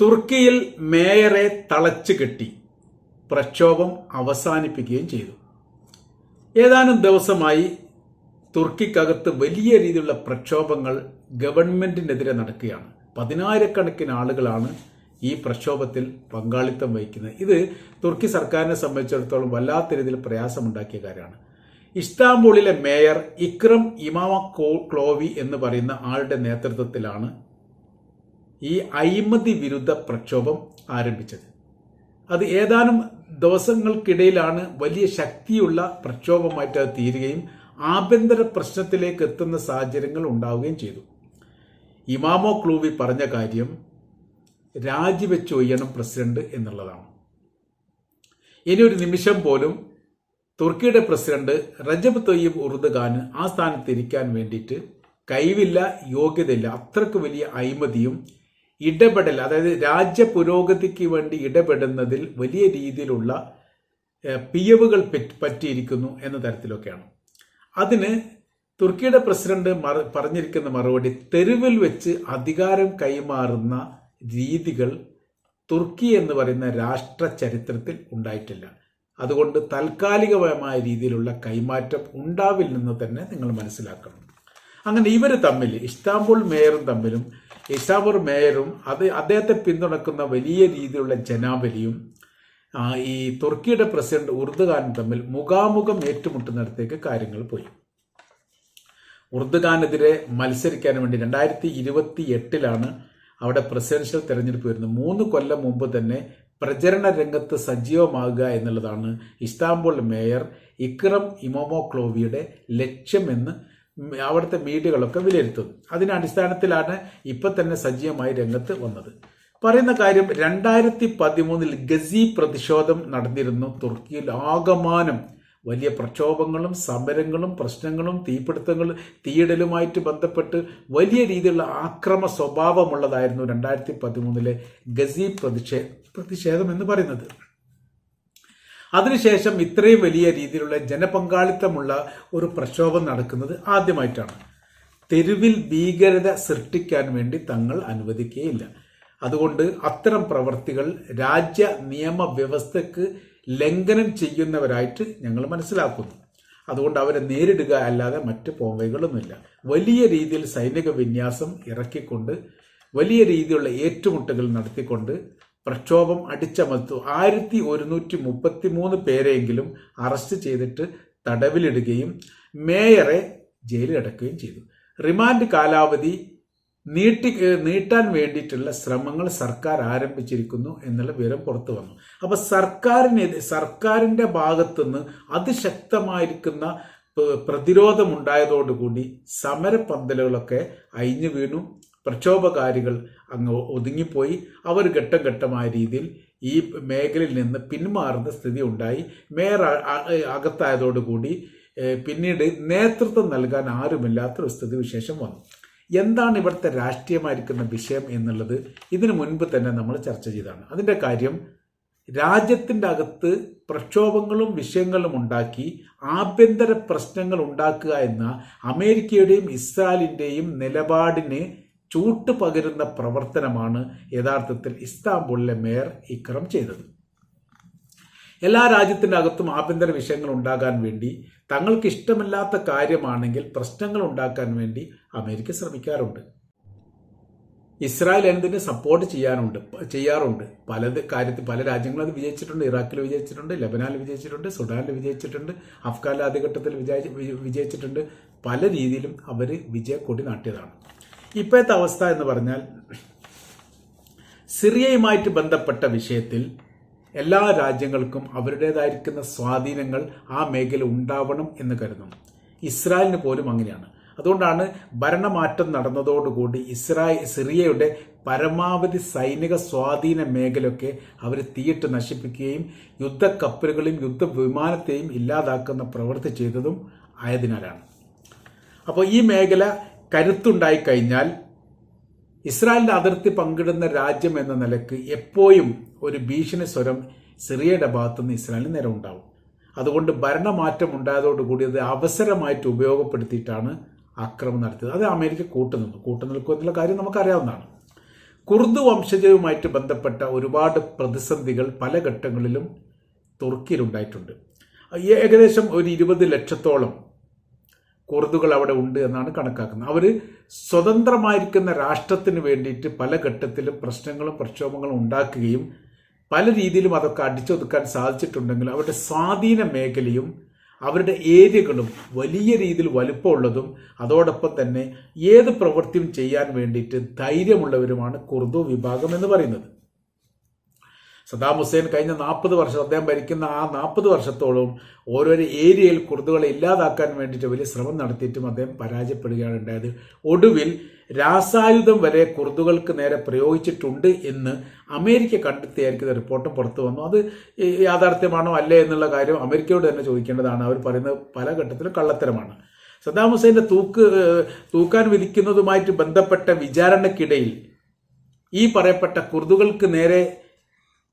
തുർക്കിയിൽ മേയറെ തളച്ചു കെട്ടി പ്രക്ഷോഭം അവസാനിപ്പിക്കുകയും ചെയ്തു. ഏതാനും ദിവസമായി തുർക്കിക്കകത്ത് വലിയ രീതിയിലുള്ള പ്രക്ഷോഭങ്ങൾ ഗവൺമെന്റിനെതിരെ നടക്കുകയാണ്. പതിനായിരക്കണക്കിന് ആളുകളാണ് ഈ പ്രക്ഷോഭത്തിൽ പങ്കാളിത്തം വഹിക്കുന്നത്. ഇത് തുർക്കി സർക്കാരിനെ സംബന്ധിച്ചിടത്തോളം വല്ലാത്ത രീതിയിൽ പ്രയാസമുണ്ടാക്കിയ കാര്യമാണ്. ഇസ്താംബൂളിലെ മേയർ ഇക്രം ഇമാമ ക്ലോവി എന്ന് പറയുന്ന ആളുടെ നേതൃത്വത്തിലാണ് ഈ അഴിമതി വിരുദ്ധ പ്രക്ഷോഭം ആരംഭിച്ചത്. അത് ഏതാനും ദിവസങ്ങൾക്കിടയിലാണ് വലിയ ശക്തിയുള്ള പ്രക്ഷോഭമായിട്ട് അത് തീരുകയും ആഭ്യന്തര പ്രശ്നത്തിലേക്ക് എത്തുന്ന സാഹചര്യങ്ങൾ ഉണ്ടാവുകയും ചെയ്തു. ഇമാമോ ക്ലൂവി പറഞ്ഞ കാര്യം രാജിവെച്ച് ഒയ്യണം പ്രസിഡന്റ് എന്നുള്ളതാണ്. ഇനി ഒരു നിമിഷം പോലും തുർക്കിയുടെ പ്രസിഡന്റ് റജബ് തൊയ്യബ് ഉറുദുഖാന് ആ സ്ഥാനത്ത് ഇരിക്കാൻ വേണ്ടിയിട്ട് കഴിവില്ല യോഗ്യതയില്ല. അത്രയ്ക്ക് വലിയ അഴിമതിയും ഇടപെടൽ അതായത് രാജ്യ പുരോഗതിക്ക് വേണ്ടി ഇടപെടുന്നതിൽ വലിയ രീതിയിലുള്ള പിയവുകൾ പറ്റിയിരിക്കുന്നു എന്ന തരത്തിലൊക്കെയാണ്. അതിന് തുർക്കിയുടെ പ്രസിഡന്റ് പറഞ്ഞിരിക്കുന്ന മറുപടി തെരുവിൽ വെച്ച് അധികാരം കൈമാറുന്ന രീതികൾ തുർക്കി എന്ന് പറയുന്ന രാഷ്ട്ര ചരിത്രത്തിൽ ഉണ്ടായിട്ടില്ല. അതുകൊണ്ട് താൽക്കാലികമായ രീതിയിലുള്ള കൈമാറ്റം ഉണ്ടാവില്ലെന്ന് തന്നെ നിങ്ങൾ മനസ്സിലാക്കണം. അങ്ങനെ ഇവർ തമ്മിൽ ഇസ്താംബുൾ മേയറും തമ്മിലും ഇസ്താംബുൾ മേയറും അത് അദ്ദേഹത്തെ പിന്തുണക്കുന്ന വലിയ രീതിയിലുള്ള ജനാബലിയും ഈ തുർക്കിയുടെ പ്രസിഡന്റ് ഉർദുഖാനും തമ്മിൽ മുഖാമുഖം ഏറ്റുമുട്ടുന്നിടത്തേക്ക് കാര്യങ്ങൾ പോയി. ഉർദുഖാനെതിരെ മത്സരിക്കാൻ വേണ്ടി രണ്ടായിരത്തി ഇരുപത്തി എട്ടിലാണ് അവിടെ പ്രസിഡൻഷ്യൽ തെരഞ്ഞെടുപ്പ് വരുന്നത്. മൂന്ന് കൊല്ലം മുമ്പ് തന്നെ പ്രചരണ രംഗത്ത് സജീവമാകുക എന്നുള്ളതാണ് ഇസ്താംബുൾ മേയർ ഇക്രം ഇമോമോക്ലോവിയുടെ ലക്ഷ്യമെന്ന് അവിടുത്തെ മീഡിയകളൊക്കെ വിലയിരുത്തുന്നു. അതിന്റെ അടിസ്ഥാനത്തിലാണ് ഇപ്പൊ തന്നെ സജീവമായി രംഗത്ത് വന്നത്. പറയുന്ന കാര്യം രണ്ടായിരത്തി പതിമൂന്നിൽ ഗസി പ്രതിഷേധം നടന്നിരുന്നു. തുർക്കിയിൽ ആകമാനം വലിയ പ്രക്ഷോഭങ്ങളും സമരങ്ങളും പ്രശ്നങ്ങളും തീപിടുത്തങ്ങളും തീയിടലുമായിട്ട് ബന്ധപ്പെട്ട് വലിയ രീതിയിലുള്ള ആക്രമ സ്വഭാവമുള്ളതായിരുന്നു രണ്ടായിരത്തി പതിമൂന്നിലെ ഗസി പ്രതിഷേ പ്രതിഷേധം എന്ന് പറയുന്നത്. അതിനുശേഷം ഇത്രയും വലിയ രീതിയിലുള്ള ജനപങ്കാളിത്തമുള്ള ഒരു പ്രക്ഷോഭം നടക്കുന്നത് ആദ്യമായിട്ടാണ്. തെരുവിൽ ഭീകരത സൃഷ്ടിക്കാൻ വേണ്ടി തങ്ങൾ അനുവദിക്കുകയില്ല. അതുകൊണ്ട് അത്തരം പ്രവർത്തികൾ രാജ്യ നിയമ വ്യവസ്ഥക്ക് ലംഘനം ചെയ്യുന്നവരായിട്ട് ഞങ്ങൾ മനസ്സിലാക്കുന്നു. അതുകൊണ്ട് അവരെ നേരിടുക അല്ലാതെ മറ്റ് പോംവൈകളൊന്നുമില്ല വലിയ രീതിയിൽ സൈനിക വിന്യാസം ഇറക്കിക്കൊണ്ട് വലിയ രീതിയിലുള്ള ഏറ്റുമുട്ടലുകൾ നടത്തിക്കൊണ്ട് പ്രക്ഷോഭം അടിച്ചമർത്തു. ആയിരത്തി ഒരുന്നൂറ്റി മുപ്പത്തി മൂന്ന് പേരെയെങ്കിലും അറസ്റ്റ് ചെയ്തിട്ട് തടവിലിടുകയും മേയറെ ജയിലിലടക്കുകയും ചെയ്തു. റിമാൻഡ് കാലാവധി നീട്ടി നീട്ടാൻ വേണ്ടിയിട്ടുള്ള ശ്രമങ്ങൾ സർക്കാർ ആരംഭിച്ചിരിക്കുന്നു എന്നുള്ള വിവരം പുറത്തു വന്നു. അപ്പോൾ സർക്കാരിനെതിരെ സർക്കാരിന്റെ ഭാഗത്തുനിന്ന് അതിശക്തമായിരിക്കുന്ന പ്രതിരോധമുണ്ടായതോടുകൂടി സമരപന്തലുകളൊക്കെ അയിഞ്ഞു വീണു പ്രക്ഷോഭകാരികൾ അങ്ങ് ഒതുങ്ങിപ്പോയി. അവർ ഘട്ടം ഘട്ടമായ രീതിയിൽ ഈ മേഖലയിൽ നിന്ന് പിന്മാറുന്ന സ്ഥിതി ഉണ്ടായി. മേയർ അകത്തായതോടുകൂടി പിന്നീട് നേതൃത്വം നൽകാൻ ആരുമില്ലാത്ത ഒരു സ്ഥിതിവിശേഷം വന്നു. എന്താണ് ഇവിടുത്തെ രാഷ്ട്രീയമായിരിക്കുന്ന വിഷയം എന്നുള്ളത് ഇതിനു മുൻപ് തന്നെ നമ്മൾ ചർച്ച ചെയ്തതാണ്. അതിന്റെ കാര്യം രാജ്യത്തിന്റെ അകത്ത് പ്രക്ഷോഭങ്ങളും വിഷയങ്ങളും ഉണ്ടാക്കി ആഭ്യന്തര പ്രശ്നങ്ങൾ ഉണ്ടാക്കുക എന്ന അമേരിക്കയുടെയും ഇസ്രായേലിന്റെയും നിലപാടിന് ചൂട്ട് പകരുന്ന പ്രവർത്തനമാണ് യഥാർത്ഥത്തിൽ ഇസ്താംബുളിലെ മേയർ ഇക്രം ചെയ്തത്. എല്ലാ രാജ്യത്തിന്റെ അകത്തും ആഭ്യന്തര വിഷയങ്ങൾ ഉണ്ടാകാൻ വേണ്ടി തങ്ങൾക്ക് ഇഷ്ടമില്ലാത്ത കാര്യമാണെങ്കിൽ പ്രശ്നങ്ങൾ ഉണ്ടാക്കാൻ വേണ്ടി അമേരിക്ക ശ്രമിക്കാറുണ്ട്. ഇസ്രായേൽ എന്നതിനെ സപ്പോർട്ട് ചെയ്യാനുണ്ട് ചെയ്യാറുണ്ട്? പല കാര്യത്തിൽ പല രാജ്യങ്ങളും അത് വിജയിച്ചിട്ടുണ്ട്. ഇറാഖിൽ വിജയിച്ചിട്ടുണ്ട് ലബനാനിൽ വിജയിച്ചിട്ടുണ്ട് സുഡാനിൽ വിജയിച്ചിട്ടുണ്ട് അഫ്ഗാനിലെ ആദ്യഘട്ടത്തിൽ വിജയിച്ചിട്ടുണ്ട്. പല രീതിയിലും അവർ വിജയക്കൊടി നാട്ടിയതാണ്. ഇപ്പോഴത്തെ അവസ്ഥ എന്ന് പറഞ്ഞാൽ സിറിയയുമായിട്ട് ബന്ധപ്പെട്ട വിഷയത്തിൽ എല്ലാ രാജ്യങ്ങൾക്കും അവരുടേതായിരിക്കുന്ന സ്വാധീനങ്ങൾ ആ മേഖല ഉണ്ടാവണം എന്ന് കരുതുന്നു. ഇസ്രായേലിന് പോലും അങ്ങനെയാണ്. അതുകൊണ്ടാണ് ഭരണമാറ്റം നടന്നതോടുകൂടി ഇസ്രായേൽ സിറിയയുടെ പരമാവധി സൈനിക സ്വാധീന മേഖലയൊക്കെ അവർ തീയിട്ട് നശിപ്പിക്കുകയും യുദ്ധക്കപ്പലുകളെയും യുദ്ധവിമാനത്തെയും ഇല്ലാതാക്കുന്ന പ്രവൃത്തി ചെയ്തതും ആയതിനാലാണ്. അപ്പോൾ ഈ മേഖല കരുത്തുണ്ടായി കഴിഞ്ഞാൽ ഇസ്രായേലിന്റെ അതിർത്തി പങ്കിടുന്ന രാജ്യം എന്ന നിലയ്ക്ക് എപ്പോഴും ഒരു ഭീഷണി സ്വരം സിറിയയുടെ ഭാഗത്തുനിന്ന് ഇസ്രായേലിന് നേരം ഉണ്ടാവും. അതുകൊണ്ട് ഭരണമാറ്റം ഉണ്ടായതോടുകൂടി അത് അവസരമായിട്ട് ഉപയോഗപ്പെടുത്തിയിട്ടാണ് ആക്രമണം നടത്തിയത്. അത് അമേരിക്ക കൂട്ടുനിന്നു കൂട്ടുനിൽക്കും എന്നുള്ള കാര്യം നമുക്കറിയാവുന്നതാണ്. കുർദ് വംശജവുമായിട്ട് ബന്ധപ്പെട്ട ഒരുപാട് പ്രതിസന്ധികൾ പല ഘട്ടങ്ങളിലും തുർക്കിയിലുണ്ടായിട്ടുണ്ട് ഏകദേശം ഒരു ഇരുപത് ലക്ഷത്തോളം കുർദുകൾ അവിടെ ഉണ്ട് എന്നാണ് കണക്കാക്കുന്നത്. അവർ സ്വതന്ത്രമായിരിക്കുന്ന രാഷ്ട്രത്തിന് വേണ്ടിയിട്ട് പല ഘട്ടത്തിലും പ്രശ്നങ്ങളും പ്രക്ഷോഭങ്ങളും ഉണ്ടാക്കുകയും പല രീതിയിലും അതൊക്കെ അടിച്ചൊതുക്കാൻ സാധിച്ചിട്ടുണ്ടെങ്കിലും അവരുടെ സ്വാധീന മേഖലയും അവരുടെ ഏരിയകളും വലിയ രീതിയിൽ വലുപ്പമുള്ളതും അതോടൊപ്പം തന്നെ ഏത് പ്രവൃത്തിയും ചെയ്യാൻ വേണ്ടിയിട്ട് ധൈര്യമുള്ളവരുമാണ് കുർദു വിഭാഗം എന്ന് പറയുന്നത്. സദാം ഹുസൈൻ കഴിഞ്ഞ നാൽപ്പത് വർഷം അദ്ദേഹം ഭരിക്കുന്ന ആ നാൽപ്പത് വർഷത്തോളം ഓരോരോ ഏരിയയിൽ കുർദുകളെ ഇല്ലാതാക്കാൻ വേണ്ടിയിട്ട് വലിയ ശ്രമം നടത്തിയിട്ടും അദ്ദേഹം പരാജയപ്പെടുകയാണ് ഉണ്ടായത്. ഒടുവിൽ രാസായുധം വരെ കുർദുകൾക്ക് നേരെ പ്രയോഗിച്ചിട്ടുണ്ട് എന്ന് അമേരിക്ക കണ്ടെത്തിയായിരിക്കുന്ന റിപ്പോർട്ട് പുറത്തു വന്നു. അത് യാഥാർത്ഥ്യമാണോ അല്ലേ എന്നുള്ള കാര്യം അമേരിക്കയോട് തന്നെ ചോദിക്കേണ്ടതാണ്. അവർ പറയുന്നത് പല ഘട്ടത്തിലും കള്ളത്തരമാണ്. സദ്ദാം ഹുസൈന്റെ തൂക്ക് തൂക്കാൻ വിധിക്കുന്നതുമായിട്ട് ബന്ധപ്പെട്ട വിചാരണക്കിടയിൽ ഈ പറയപ്പെട്ട കുർദുകൾക്ക് നേരെ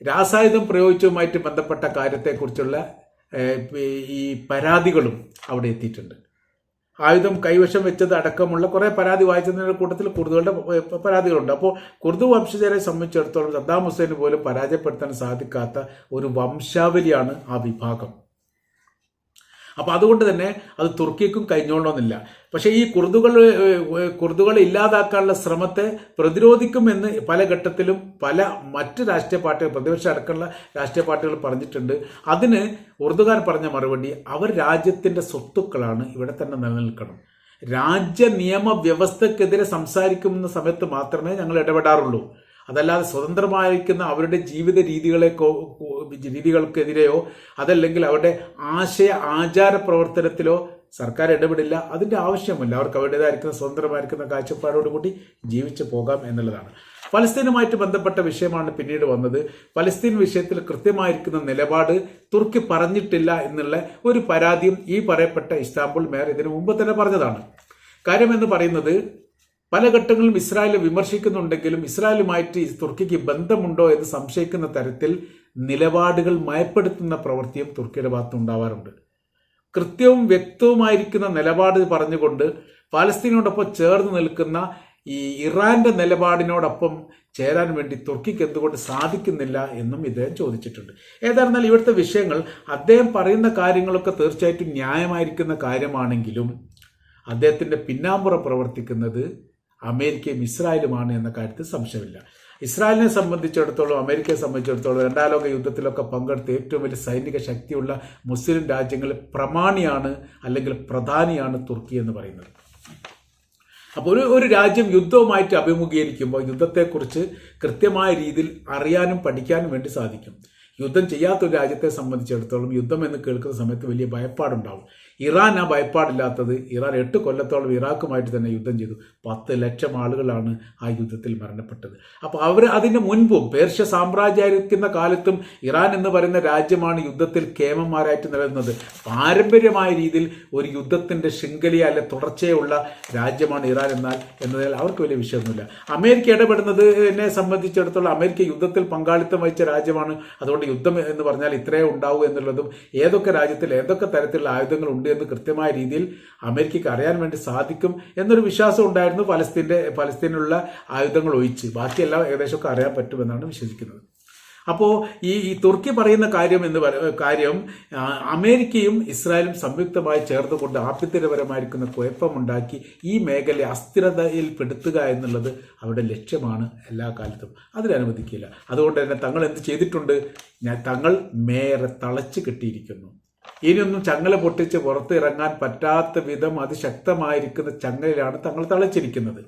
രാസായുധം പ്രയോഗിച്ചതുമായിട്ട് ബന്ധപ്പെട്ട കാര്യത്തെക്കുറിച്ചുള്ള ഈ പരാതികളും അവിടെ എത്തിയിട്ടുണ്ട്. ആയുധം കൈവശം വെച്ചത് അടക്കമുള്ള കുറേ പരാതി വായിച്ചതിന്റെ കൂട്ടത്തിൽ കുർദുകളുടെ പരാതികളുണ്ട്. അപ്പോൾ കുർദു വംശജരെ സംബന്ധിച്ചിടത്തോളം സദ്ദാം ഹുസൈന് പോലും പരാജയപ്പെടുത്താൻ സാധിക്കാത്ത ഒരു വംശാവലിയാണ് ആ വിഭാഗം. അപ്പോൾ അതുകൊണ്ട് തന്നെ അത് തുർക്കിക്കും കഴിഞ്ഞോളണമെന്നില്ല. പക്ഷേ ഈ കുർദുകൾ കുർദുകളെ ഇല്ലാതാക്കാനുള്ള ശ്രമത്തെ പ്രതിരോധിക്കുമെന്ന് പല ഘട്ടത്തിലും പല മറ്റ് രാഷ്ട്രീയ പാർട്ടികൾ പ്രതിപക്ഷം അടക്കമുള്ള രാഷ്ട്രീയ പാർട്ടികൾ പറഞ്ഞിട്ടുണ്ട്. അതിന് ഉറുദുകാർ പറഞ്ഞ മറുപടി അവർ രാജ്യത്തിന്റെ സ്വത്തുക്കളാണ് ഇവിടെ തന്നെ നിലനിൽക്കണം. രാജ്യ നിയമ വ്യവസ്ഥക്കെതിരെ സംസാരിക്കുന്ന സമയത്ത് മാത്രമേ ഞങ്ങൾ ഇടപെടാറുള്ളൂ. അതല്ലാതെ സ്വതന്ത്രമായിരിക്കുന്ന അവരുടെ ജീവിത രീതികളെ രീതികൾക്കെതിരെയോ അതല്ലെങ്കിൽ അവരുടെ ആശയ ആചാര പ്രവർത്തനത്തിലോ സർക്കാർ ഇടപെടില്ല. അതിന്റെ ആവശ്യമില്ല. അവർക്ക് അവരുടേതായിരിക്കുന്ന സ്വതന്ത്രമായിരിക്കുന്ന കാഴ്ചപ്പാടോടുകൂടി ജീവിച്ചു പോകാം എന്നുള്ളതാണ്. ഫലസ്തീനുമായിട്ട് ബന്ധപ്പെട്ട വിഷയമാണ് പിന്നീട് വന്നത്. ഫലസ്തീൻ വിഷയത്തിൽ കൃത്യമായിരിക്കുന്ന നിലപാട് തുർക്കി പറഞ്ഞിട്ടില്ല എന്നുള്ള ഒരു പരാതിയും ഈ പറയപ്പെട്ട ഇസ്താംബുൾ മേയർ ഇതിനു മുമ്പ് തന്നെ പറഞ്ഞതാണ്. കാര്യം എന്ന് പറയുന്നത് പല ഘട്ടങ്ങളിലും ഇസ്രായേൽ വിമർശിക്കുന്നുണ്ടെങ്കിലും ഇസ്രായേലുമായിട്ട് തുർക്കിക്ക് ബന്ധമുണ്ടോ എന്ന് സംശയിക്കുന്ന തരത്തിൽ നിലപാടുകൾ മയപ്പെടുത്തുന്ന പ്രവൃത്തിയും തുർക്കിയുടെ ഭാഗത്ത് ഉണ്ടാവാറുണ്ട്. കൃത്യവും വ്യക്തവുമായിരിക്കുന്ന നിലപാട് പറഞ്ഞുകൊണ്ട് പാലസ്തീനോടൊപ്പം ചേർന്ന് നിൽക്കുന്ന ഈ ഇറാന്റെ നിലപാടിനോടൊപ്പം ചേരാൻ വേണ്ടി തുർക്കിക്ക് എന്തുകൊണ്ട് സാധിക്കുന്നില്ല എന്നും ഇദ്ദേഹം ചോദിച്ചിട്ടുണ്ട്. ഏതായിരുന്നാൽ ഇവിടുത്തെ വിഷയങ്ങൾ അദ്ദേഹം പറയുന്ന കാര്യങ്ങളൊക്കെ തീർച്ചയായിട്ടും ന്യായമായിരിക്കുന്ന കാര്യമാണെങ്കിലും അദ്ദേഹത്തിന്റെ പിന്നാമ്പുറ പ്രവർത്തിക്കുന്നത് അമേരിക്കയും ഇസ്രായേലുമാണ് എന്ന കാര്യത്തിൽ സംശയമില്ല. ഇസ്രായേലിനെ സംബന്ധിച്ചിടത്തോളം അമേരിക്കയെ സംബന്ധിച്ചിടത്തോളം രണ്ടാം ലോക യുദ്ധത്തിലൊക്കെ പങ്കെടുത്ത ഏറ്റവും വലിയ സൈനിക ശക്തിയുള്ള മുസ്ലിം രാജ്യങ്ങളിൽ പ്രമാണിയാണ് അല്ലെങ്കിൽ പ്രധാനിയാണ് തുർക്കി എന്ന് പറയുന്നത്. അപ്പോൾ ഒരു ഒരു രാജ്യം യുദ്ധവുമായിട്ട് അഭിമുഖീകരിക്കുമ്പോൾ യുദ്ധത്തെക്കുറിച്ച് കൃത്യമായ രീതിയിൽ അറിയാനും പഠിക്കാനും വേണ്ടി സാധിക്കും. യുദ്ധം ചെയ്യാത്ത ഒരു രാജ്യത്തെ സംബന്ധിച്ചിടത്തോളം യുദ്ധം എന്ന് കേൾക്കുന്ന സമയത്ത് വലിയ ഭയപ്പാടുണ്ടാവും. ഇറാൻ ആ ഭയപ്പാടില്ലാത്തത് ഇറാൻ എട്ട് കൊല്ലത്തോളം ഇറാഖുമായിട്ട് തന്നെ യുദ്ധം ചെയ്തു. പത്ത് ലക്ഷം ആളുകളാണ് ആ യുദ്ധത്തിൽ മരണപ്പെട്ടത്. അപ്പോൾ അവർ അതിന് മുൻപും പേർഷ്യ സാമ്രാജ്യമായിരിക്കുന്ന കാലത്തും ഇറാൻ എന്ന് പറയുന്ന രാജ്യമാണ് യുദ്ധത്തിൽ കേമന്മാരായിട്ട് നിലനിന്നത്. പാരമ്പര്യമായ രീതിയിൽ ഒരു യുദ്ധത്തിന്റെ ശൃംഖലയ അല്ലെ തുടർച്ചയുള്ള രാജ്യമാണ് ഇറാൻ എന്നാൽ എന്നതിൽ അവർക്ക് വലിയ വിഷയമൊന്നുമില്ല. അമേരിക്ക ഇടപെടുന്നത് എന്നെ സംബന്ധിച്ചിടത്തോളം അമേരിക്ക യുദ്ധത്തിൽ പങ്കാളിത്തം വഹിച്ച രാജ്യമാണ്. അതുകൊണ്ട് യുദ്ധം എന്ന് പറഞ്ഞാൽ ഇത്രേ ഉണ്ടാവൂ എന്നുള്ളതും ഏതൊക്കെ രാജ്യത്തിൽ ഏതൊക്കെ തരത്തിലുള്ള ആയുധങ്ങൾ ഉണ്ട് എന്ന് കൃത്യമായ രീതിയിൽ അമേരിക്കയ്ക്ക് അറിയാൻ വേണ്ടി സാധിക്കും എന്നൊരു വിശ്വാസം ഉണ്ടായിരുന്നു പലസ്തീന്റെ പലസ്തീനിലുള്ള ആയുധങ്ങൾ ഒഴിച്ച്. ബാക്കിയെല്ലാം ഏകദേശമൊക്കെ അറിയാൻ പറ്റുമെന്നാണ് വിശ്വസിക്കുന്നത്. അപ്പോൾ ഈ ഈ തുർക്കി പറയുന്ന കാര്യം എന്ന് കാര്യം അമേരിക്കയും ഇസ്രായേലും സംയുക്തമായി ചേർന്നുകൊണ്ട് ആഭ്യന്തരപരമായിരിക്കുന്ന കുഴപ്പമുണ്ടാക്കി ഈ മേഖല അസ്ഥിരതയിൽ പെടുത്തുക എന്നുള്ളത് അവരുടെ ലക്ഷ്യമാണ് എല്ലാ കാലത്തും. അതിനനുവദിക്കില്ല അതുകൊണ്ട് തന്നെ തങ്ങൾ എന്ത് ചെയ്തിട്ടുണ്ട്? ഞാൻ തങ്ങൾ മേയറെ തളച്ച് കെട്ടിയിരിക്കുന്നു. ഇനിയൊന്നും ചങ്ങല പൊട്ടിച്ച് പുറത്തിറങ്ങാൻ പറ്റാത്ത വിധം അതിശക്തമായിരിക്കുന്ന ചങ്ങലയിലാണ് തങ്ങൾ തളച്ചിരിക്കുന്നത്.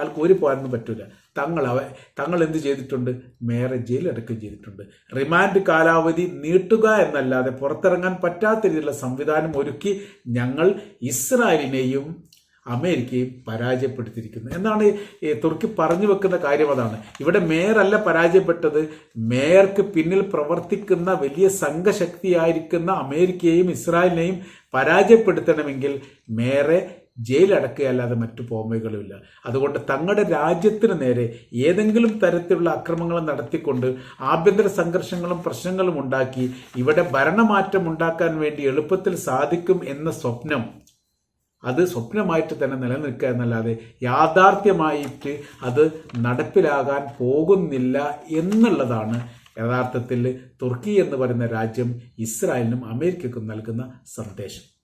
ആൾക്ക് ഒരു പോകാനൊന്നും പറ്റൂല. തങ്ങൾ അവ തങ്ങൾ എന്ത് ചെയ്തിട്ടുണ്ട്? മേയറെ ജയിലടക്കം ചെയ്തിട്ടുണ്ട്. റിമാൻഡ് കാലാവധി നീട്ടുക എന്നല്ലാതെ പുറത്തിറങ്ങാൻ പറ്റാത്ത രീതിയിലുള്ള സംവിധാനം ഒരുക്കി ഞങ്ങൾ ഇസ്രായേലിനെയും അമേരിക്കയും പരാജയപ്പെടുത്തിയിരിക്കുന്നു. എന്നാണ് തുർക്കി പറഞ്ഞു വെക്കുന്ന കാര്യം അതാണ്. ഇവിടെ മേയറല്ല പരാജയപ്പെട്ടത്. മേയർക്ക് പിന്നിൽ പ്രവർത്തിക്കുന്ന വലിയ സംഘശക്തിയായിരിക്കുന്ന അമേരിക്കയെയും ഇസ്രായേലിനെയും പരാജയപ്പെടുത്തണമെങ്കിൽ മേയറെ ജയിലടക്കുകയല്ലാതെ മറ്റു പോംവൈകളുമില്ല അതുകൊണ്ട് തങ്ങളുടെ രാജ്യത്തിന് നേരെ ഏതെങ്കിലും തരത്തിലുള്ള അക്രമങ്ങൾ നടത്തിക്കൊണ്ട് ആഭ്യന്തര സംഘർഷങ്ങളും പ്രശ്നങ്ങളും ഉണ്ടാക്കി ഇവിടെ ഭരണമാറ്റം ഉണ്ടാക്കാൻ വേണ്ടി എളുപ്പത്തിൽ സാധിക്കും എന്ന സ്വപ്നം അത് സ്വപ്നമായിട്ട് തന്നെ നിലനിൽക്കുക എന്നല്ലാതെ യാഥാർത്ഥ്യമായിട്ട് അത് നടപ്പിലാകാൻ പോകുന്നില്ല എന്നുള്ളതാണ് യഥാർത്ഥത്തിൽ തുർക്കി എന്ന് പറയുന്ന രാജ്യം ഇസ്രായേലിനും അമേരിക്കക്കും നൽകുന്ന സന്ദേശം.